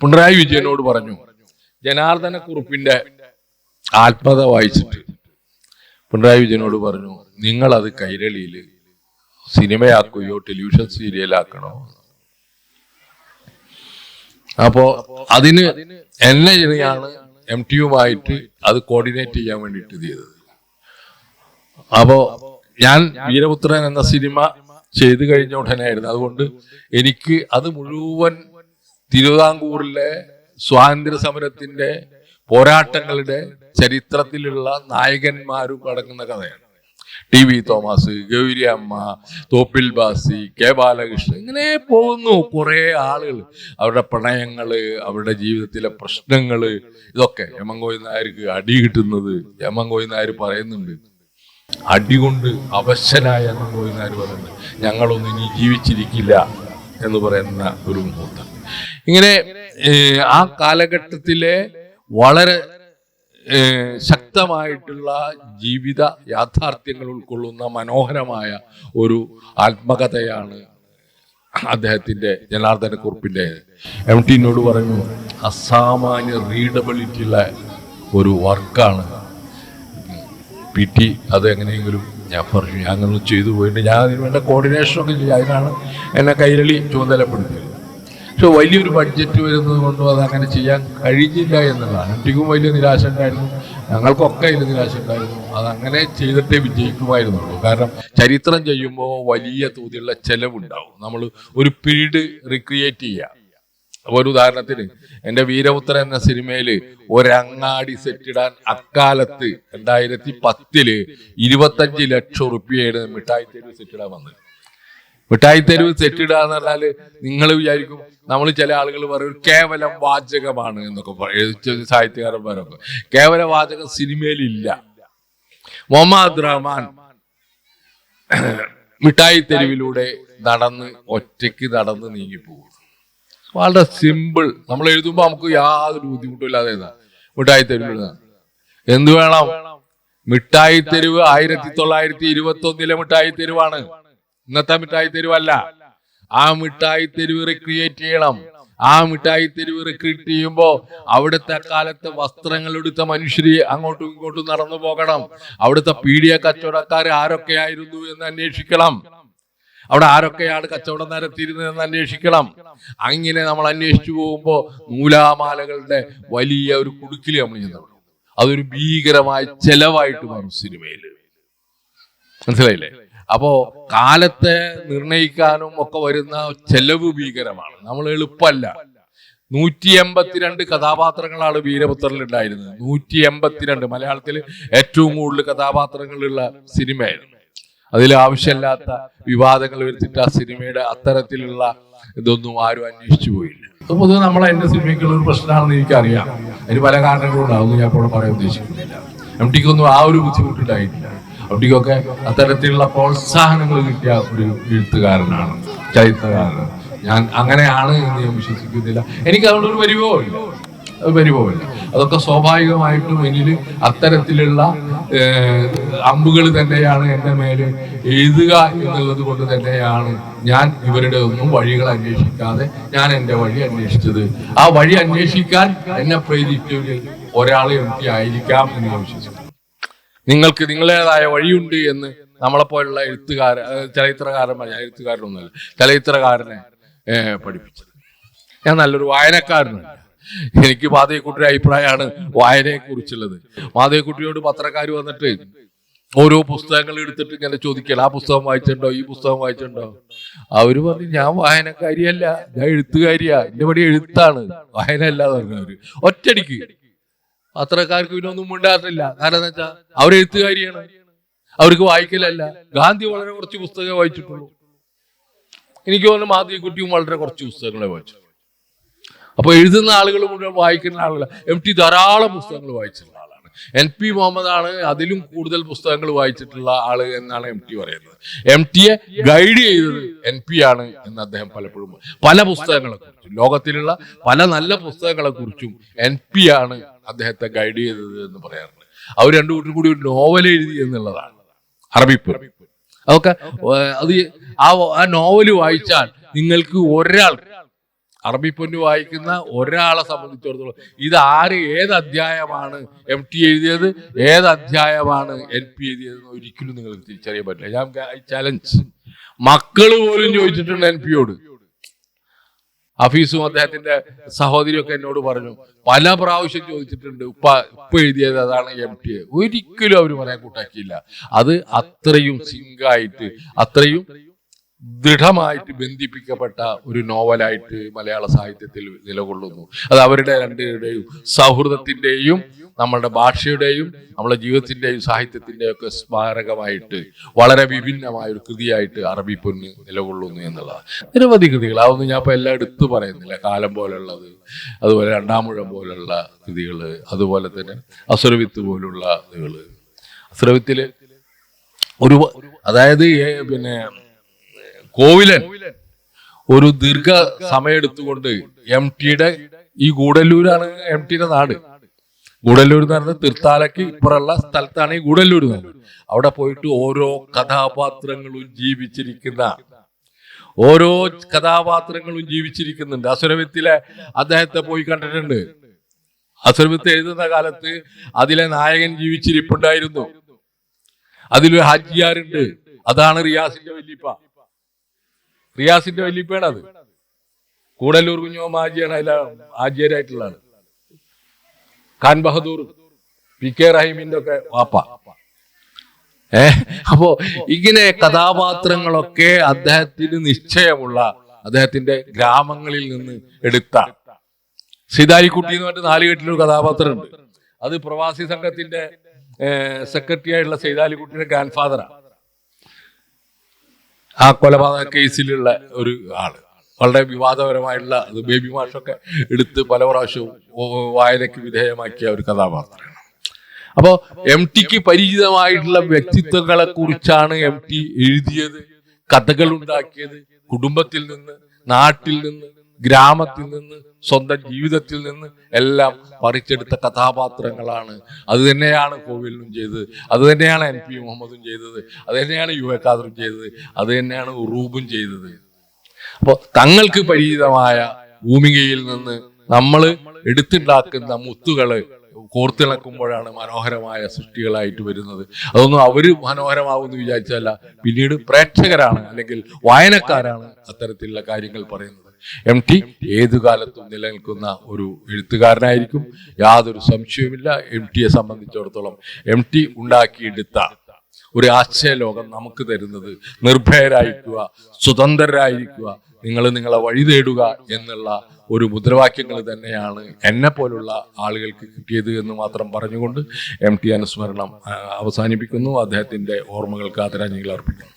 പിണറായി വിജയനോട് പറഞ്ഞു ജനാർദ്ദന കുറിപ്പിന്റെ ആത്മകഥ വായിച്ചിട്ട്. പിണറായി വിജയനോട് പറഞ്ഞു നിങ്ങളത് കൈരളിയിൽ സിനിമയാക്കുകയോ ടെലിവിഷൻ സീരിയലാക്കണോ? അപ്പോ അതിന് എന്നെ ആണ് എം ടിയുമായിട്ട് അത് കോർഡിനേറ്റ് ചെയ്യാൻ വേണ്ടിയിട്ട് ചെയ്തത്. അപ്പോ ഞാൻ വീരപുത്രൻ എന്ന സിനിമ ചെയ്തു കഴിഞ്ഞ ഉടനെയായിരുന്നു. അതുകൊണ്ട് എനിക്ക് അത് മുഴുവൻ തിരുവിതാംകൂറിലെ സ്വാതന്ത്ര്യ സമരത്തിന്റെ പോരാട്ടങ്ങളുടെ ചരിത്രത്തിലുള്ള നായകന്മാരും അടങ്ങുന്ന കഥയാണ്. ടി വി തോമസ് ഗൗരി അമ്മ തോപ്പിൽ ബാസി കെ ബാലകൃഷ്ണൻ ഇങ്ങനെ പോകുന്നു കുറെ ആളുകൾ അവരുടെ പ്രണയങ്ങൾ അവരുടെ ജീവിതത്തിലെ പ്രശ്നങ്ങൾ ഇതൊക്കെ യമങ്കോയി നായർക്ക് അടി കിട്ടുന്നത് യമങ്കോയി നായർ പറയുന്നുണ്ട്. അടി കൊണ്ട് അവശനായ യമങ്കോയി നായർ പറയുന്നത് ഞങ്ങളൊന്നും ഇനി ജീവിച്ചിരിക്കില്ല എന്ന് പറയുന്ന ഒരു മുഹൂർത്തം. ഇങ്ങനെ ആ കാലഘട്ടത്തിലെ വളരെ ശക്തമായിട്ടുള്ള ജീവിത യാഥാർത്ഥ്യങ്ങൾ ഉൾക്കൊള്ളുന്ന മനോഹരമായ ഒരു ആത്മകഥയാണ് അദ്ദേഹത്തിന്റെ ജനാർദ്ദന കുറിപ്പിന്റെ. എം ടിനോട് പറഞ്ഞു അസാമാന്യ റീഡബിലിറ്റി ഉള്ള ഒരു വർക്കാണ്. പി ടി അത് എങ്ങനെയെങ്കിലും ഞാൻ പറഞ്ഞു ഞാൻ അങ്ങനെ ചെയ്തു പോയിട്ട് ഞാൻ അതിന് വേണ്ട കോർഡിനേഷനൊക്കെ ചെയ്യും. അതിനാണ് എന്നെ കൈരളി ചുമതലപ്പെടുത്തിയത്. പക്ഷെ വലിയൊരു ബഡ്ജറ്റ് വരുന്നത് കൊണ്ടും അത് അങ്ങനെ ചെയ്യാൻ കഴിഞ്ഞില്ല എന്നുള്ളതാണ്. എനിക്കും വലിയ നിരാശ ഉണ്ടായിരുന്നു. ഞങ്ങൾക്കൊക്കെ അതിൽ നിരാശ ഉണ്ടായിരുന്നു. അതങ്ങനെ ചെയ്തിട്ടേ വിജയിക്കുമായിരുന്നുള്ളൂ. കാരണം ചരിത്രം ചെയ്യുമ്പോൾ വലിയ തോതിലുള്ള ചെലവുണ്ടാവും. നമ്മൾ ഒരു പീരീഡ് റിക്രിയേറ്റ് ചെയ്യുക അപ്പോൾ ഒരു ഉദാഹരണത്തിന് എന്റെ വീരപുത്രൻ എന്ന സിനിമയിൽ ഒരങ്ങാടി സെറ്റിടാൻ അക്കാലത്ത് രണ്ടായിരത്തി പത്തിൽ ഇരുപത്തഞ്ച് ലക്ഷം റുപ്യയുടെ മിഠായി തെരുവ് സെറ്റിടാൻ വന്നത്. മിഠായി തെരുവ് സെറ്റിടുക എന്ന് നിങ്ങൾ വിചാരിക്കും നമ്മൾ ചില ആളുകൾ പറയും കേവലം വാചകമാണ് എന്നൊക്കെ പറയും. സാഹിത്യകാരൻ പറയുമ്പോൾ കേവല വാചകം സിനിമയിലില്ല. മുഹമ്മദ് റഹ്മാൻ മിഠായി തെരുവിലൂടെ നടന്ന് ഒറ്റയ്ക്ക് നടന്ന് നീങ്ങിപ്പോകും. വളരെ സിമ്പിൾ. നമ്മൾ എഴുതുമ്പോൾ നമുക്ക് യാതൊരു ബുദ്ധിമുട്ടില്ലാതെ എഴുതാം. മിഠായി തെരുവിൽ എന്ത് വേണം? മിഠായി തെരുവ് ആയിരത്തി തൊള്ളായിരത്തി ഇരുപത്തി ഒന്നിലെ മിഠായി തെരുവാണ്. ഇന്നത്തെ മിഠായി തെരുവല്ല. ആ മിഠായി തെരുവ് റിക്രിയേറ്റ് ചെയ്യണം. ആ മിഠായി തെരുവ് റിക്രിയേറ്റ് ചെയ്യുമ്പോൾ അവിടുത്തെ കാലത്തെ വസ്ത്രങ്ങൾ എടുത്ത മനുഷ്യർ അങ്ങോട്ടും ഇങ്ങോട്ടും നടന്നു പോകണം. അവിടുത്തെ പീഡിയ കച്ചവടക്കാർ ആരൊക്കെയായിരുന്നു എന്ന് അന്വേഷിക്കണം. അവിടെ ആരൊക്കെയാണ് കച്ചവടം നടത്തിയിരുന്നതെന്ന് അന്വേഷിക്കണം. അങ്ങനെ നമ്മൾ അന്വേഷിച്ചു പോകുമ്പോൾ നൂലാമാലകളുടെ വലിയ ഒരു കുടുക്കിൽ നമ്മൾ ചെയ്യുന്നുണ്ട് അതൊരു ഭീകരമായ ചെലവായിട്ട് മാറും സിനിമയിൽ മനസ്സിലായില്ലേ? അപ്പോ കാലത്തെ നിർണയിക്കാനും ഒക്കെ വരുന്ന ചെലവ് ഭീകരമാണ്. നമ്മൾ എളുപ്പമല്ല. നൂറ്റി എൺപത്തിരണ്ട് കഥാപാത്രങ്ങളാണ് വീരപുത്രനിൽ ഉണ്ടായിരുന്നത്. നൂറ്റി എൺപത്തിരണ്ട് മലയാളത്തിൽ ഏറ്റവും കൂടുതൽ കഥാപാത്രങ്ങളുള്ള സിനിമയായിരുന്നു അതിൽ ആവശ്യമില്ലാത്ത വിവാദങ്ങൾ വരുത്തിട്ട് ആ സിനിമയുടെ അത്തരത്തിലുള്ള ഇതൊന്നും ആരും അന്വേഷിച്ചു പോയില്ല. പൊതുവെ നമ്മളെ എന്റെ സിനിമയ്ക്കുള്ള ഒരു പ്രശ്നമാണെന്ന് എനിക്കറിയാം. അതിന് പല കാരണങ്ങളും ഉണ്ടാവും ഞാൻ ഇപ്പോൾ പറയാൻ ഉദ്ദേശിക്കുന്നില്ല. എം ടിക്കൊന്നും ആ ഒരു ബുദ്ധിമുട്ടുണ്ടായിട്ടില്ല. എം ടിക്കൊക്കെ അത്തരത്തിലുള്ള പ്രോത്സാഹനങ്ങൾ കിട്ടിയ ഒരു എഴുത്തുകാരനാണ് ചരിത്രകാരനാണ്. ഞാൻ അങ്ങനെയാണ് എന്ന് ഞാൻ വിശ്വസിക്കുന്നില്ല. എനിക്ക് അതുകൊണ്ട് ഒരു പരിഭവമില്ല. പരിഭവമില്ല. അതൊക്കെ സ്വാഭാവികമായിട്ടും എന്നിൽ അത്തരത്തിലുള്ള അമ്പുകൾ തന്നെയാണ് എന്റെ മേൽ എഴുതുക എന്നുള്ളത് കൊണ്ട് തന്നെയാണ് ഞാൻ ഇവരുടെ ഒന്നും വഴികൾ അന്വേഷിക്കാതെ ഞാൻ എന്റെ വഴി അന്വേഷിച്ചത്. ആ വഴി അന്വേഷിക്കാൻ എന്നെ പ്രേരിപ്പിച്ചവരിൽ ഒരാളെ എനിക്ക് ആയിരിക്കാം എന്ന് ഞാൻ വിശ്വസിക്കുന്നു. നിങ്ങൾക്ക് നിങ്ങളുടേതായ വഴിയുണ്ട് എന്ന് നമ്മളെപ്പോലുള്ള എഴുത്തുകാര ഏഹ് ചരിത്രകാരന്മാർ ഞാൻ എഴുത്തുകാരനൊന്നുമല്ല ഏഹ് പഠിപ്പിച്ചത്. ഞാൻ നല്ലൊരു വായനക്കാരനാണ്. എനിക്ക് മാധവിക്കുട്ടിയുടെ അഭിപ്രായമാണ് വായനയെ കുറിച്ചുള്ളത് മാധവിക്കുട്ടിയോട് പത്രക്കാർ വന്നിട്ട് ഓരോ പുസ്തകങ്ങൾ എടുത്തിട്ട് ഇങ്ങനെ ചോദിക്കല ആ പുസ്തകം വായിച്ചിട്ടുണ്ടോ? ഈ പുസ്തകം വായിച്ചിട്ടുണ്ടോ? അവർ പറഞ്ഞു ഞാൻ വായനക്കാരിയല്ല ഞാൻ എഴുത്തുകാരിയാ. എന്റെ പടി എഴുത്താണ്. വായന അല്ലാതെ പറഞ്ഞു ഒറ്റടിക്ക് പത്രക്കാർക്ക് ഇതിനൊന്നും മിണ്ടാറില്ല. കാരണം എന്താ വെച്ചാൽ അവർ എഴുത്തുകാരിയാണ്. അവർക്ക് വായിക്കലല്ല. ഗാന്ധി വളരെ കുറച്ച് പുസ്തകമേ വായിച്ചിട്ടുള്ളൂ. എനിക്ക് തോന്നുന്നു മാധവിക്കുട്ടിയും വളരെ കുറച്ച് പുസ്തകങ്ങളെ വായിച്ചു അപ്പൊ എഴുതുന്ന ആളുകൾ മുഴുവൻ വായിക്കുന്ന ആളുകൾ എം ടി ധാരാളം പുസ്തകങ്ങൾ വായിച്ചിട്ടുള്ള ആളാണ്. എൻ പി മുഹമ്മദ് ആണ് അതിലും കൂടുതൽ പുസ്തകങ്ങൾ വായിച്ചിട്ടുള്ള ആൾ എന്നാണ് എം ടി പറയുന്നത്. എം ടിയെ ഗൈഡ് ചെയ്തത് എൻ പി ആണ് എന്ന് അദ്ദേഹം പലപ്പോഴും പല പുസ്തകങ്ങളെ കുറിച്ചും ലോകത്തിലുള്ള പല നല്ല പുസ്തകങ്ങളെ കുറിച്ചും എൻ പി ആണ് അദ്ദേഹത്തെ ഗൈഡ് ചെയ്തത് എന്ന് പറയാറുണ്ട്. അവർ രണ്ടു കൂട്ടരും കൂടി ഒരു നോവൽ എഴുതി എന്നുള്ളതാണ്. അറബിപ്പ്. അതൊക്കെ അത് ആ ആ നോവൽ വായിച്ചാൽ നിങ്ങൾക്ക് ഒരാൾ അറബി പൊന്നു വായിക്കുന്ന ഒരാളെ സംബന്ധിച്ചിടത്തോളം ഇത് ആര് ഏത് അധ്യായമാണ് എം ടി എഴുതിയത് ഏത് അധ്യായമാണ് എൻ പി എഴുതിയതെന്ന് ഒരിക്കലും നിങ്ങൾക്ക് തിരിച്ചറിയാൻ പറ്റില്ല. ഞാൻ ചലഞ്ച് മക്കൾ പോലും ചോദിച്ചിട്ടുണ്ട് എൻ പിയോട് ഹഫീസും അദ്ദേഹത്തിന്റെ സഹോദരിയൊക്കെ എന്നോട് പറഞ്ഞു പല പ്രാവശ്യം ചോദിച്ചിട്ടുണ്ട് ഉപ്പ ഉപ്പ എഴുതിയത് അതാണ് എം ടി എ ഒരിക്കലും അവർ പറയാൻ കൂട്ടാക്കിയില്ല. അത് അത്രയും സിങ്കായിട്ട് അത്രയും ദൃഢമായിട്ട് ബന്ധിപ്പിക്കപ്പെട്ട ഒരു നോവലായിട്ട് മലയാള സാഹിത്യത്തിൽ നിലകൊള്ളുന്നു. അത് അവരുടെ രണ്ടുപേരുടെയും സൗഹൃദത്തിന്റെയും നമ്മളുടെ ഭാഷയുടെയും നമ്മുടെ ജീവിതത്തിന്റെയും സാഹിത്യത്തിന്റെയും ഒക്കെ സ്മാരകമായിട്ട് വളരെ വിഭിന്നമായ ഒരു കൃതിയായിട്ട് അറബി പൊന്ന് നിലകൊള്ളുന്നു എന്നുള്ളതാണ്. നിരവധി കൃതികൾ. അതൊന്നും ഞാൻ ഇപ്പൊ എല്ലാം എടുത്തു പറയുന്നില്ല. കാലം പോലുള്ളത് അതുപോലെ രണ്ടാമുഴം പോലുള്ള കൃതികൾ അതുപോലെ തന്നെ അസുരവിത്ത് പോലുള്ള കൃതികൾ അസുരവിത്തിൽ ഒരു അതായത് പിന്നെ കോവിലൻ ഒരു ദീർഘ സമയം എടുത്തുകൊണ്ട് എം ടിയുടെ ഈ ഗൂഡല്ലൂരാണ് എം ടിയുടെ നാട്. ഗൂഡല്ലൂർ എന്ന് പറയുന്നത് തീർത്ഥാലയ്ക്ക് ഇപ്പുറമുള്ള സ്ഥലത്താണ് ഈ ഗൂഡല്ലൂർ എന്ന് പറയുന്നത് അവിടെ പോയിട്ട് ഓരോ കഥാപാത്രങ്ങളും ജീവിച്ചിരിക്കുന്ന ഓരോ കഥാപാത്രങ്ങളും ജീവിച്ചിരിക്കുന്നുണ്ട്. അസുരവിത്തിലെ അദ്ദേഹത്തെ പോയി കണ്ടിട്ടുണ്ട്. അസുരവിത്ത് എഴുതുന്ന കാലത്ത് അതിലെ നായകൻ ജീവിച്ചിരിപ്പുണ്ടായിരുന്നു. അതിലൊരു ഹാജിയാരുണ്ട് അതാണ് റിയാസിന്റെ വല്യപ്പ. റിയാസിന്റെ വല്യപ്പയാണ് അത് കൂടല്ലൂർ കുഞ്ഞോ മാജിയാണ് അതിലെ ഹാജിയരായിട്ടുള്ളത് ഖാൻ ബഹദൂർ പി കെ റഹീമിന്റെ ഒക്കെ വാപ്പ. ഏ അപ്പോ ഇങ്ങനെ കഥാപാത്രങ്ങളൊക്കെ അദ്ദേഹത്തിന് നിശ്ചയമുള്ള അദ്ദേഹത്തിന്റെ ഗ്രാമങ്ങളിൽ നിന്ന് എടുത്ത സീതാരിക്കുട്ടി എന്ന് പറഞ്ഞിട്ട് നാലുകെട്ടിലൊരു കഥാപാത്രമുണ്ട്. അത് പ്രവാസി സംഘത്തിന്റെ സെക്രട്ടറി ആയിട്ടുള്ള സൈതാലിക്കുട്ടിയുടെ ഗ്രാൻഡ് ഫാദറാണ് ആ കൊലപാതക കേസിലുള്ള ഒരു ആൾ. വളരെ വിവാദപരമായിട്ടുള്ള അത് ബേബി മാഷൊക്കെ എടുത്ത് പല പ്രാവശ്യവും വായനയ്ക്ക് വിധേയമാക്കിയ ഒരു കഥാപാത്രമാണ്. അപ്പോൾ എം ടിക്ക് പരിചിതമായിട്ടുള്ള വ്യക്തിത്വങ്ങളെ കുറിച്ചാണ് എം ടി എഴുതിയത് കഥകൾ ഉണ്ടാക്കിയത് കുടുംബത്തിൽ നിന്ന് നാട്ടിൽ നിന്ന് ഗ്രാമത്തിൽ നിന്ന് സ്വന്തം ജീവിതത്തിൽ നിന്ന് എല്ലാം പറിച്ചെടുത്ത കഥാപാത്രങ്ങളാണ്. അത് തന്നെയാണ് കോവിലിനും ചെയ്തത് അത് തന്നെയാണ് എൻ പി മുഹമ്മദും ചെയ്തത് അത് തന്നെയാണ് യു എ ഖാദറും ചെയ്തത് അത് തന്നെയാണ് ഉറൂബും ചെയ്തത്. അപ്പോൾ തങ്ങൾക്ക് പരിചിതമായ ഭൂമികയിൽ നിന്ന് നമ്മൾ എടുത്തുണ്ടാക്കുന്ന മുത്തുകൾ കോർത്തിളക്കുമ്പോഴാണ് മനോഹരമായ സൃഷ്ടികളായിട്ട് വരുന്നത്. അതൊന്നും അവർ മനോഹരമാവുമെന്ന് വിചാരിച്ചല്ല പിന്നീട് പ്രേക്ഷകരാണ് അല്ലെങ്കിൽ വായനക്കാരാണ് അത്തരത്തിലുള്ള കാര്യങ്ങൾ പറയുന്നത്. എം ടി ഏതു കാലത്തും നിലനിൽക്കുന്ന ഒരു എഴുത്തുകാരനായിരിക്കും. യാതൊരു സംശയവുമില്ല. എം ടിയെ സംബന്ധിച്ചിടത്തോളം എം ടി ഉണ്ടാക്കിയെടുത്ത ഒരു ആശയലോകം നമുക്ക് തരുന്നത്. നിർഭയരായിരിക്കുക സ്വതന്ത്രരായിരിക്കുക നിങ്ങൾ നിങ്ങളെ വഴി തേടുക എന്നുള്ള ഒരു മുദ്രാവാക്യങ്ങൾ തന്നെയാണ് എന്നെ പോലുള്ള ആളുകൾക്ക് കിട്ടിയത് എന്ന് മാത്രം പറഞ്ഞുകൊണ്ട് എം ടി അനുസ്മരണം അവസാനിപ്പിക്കുന്നു. അദ്ദേഹത്തിന്റെ ഓർമ്മകൾക്ക് ആദരാഞ്ജലികൾ അർപ്പിക്കുന്നു.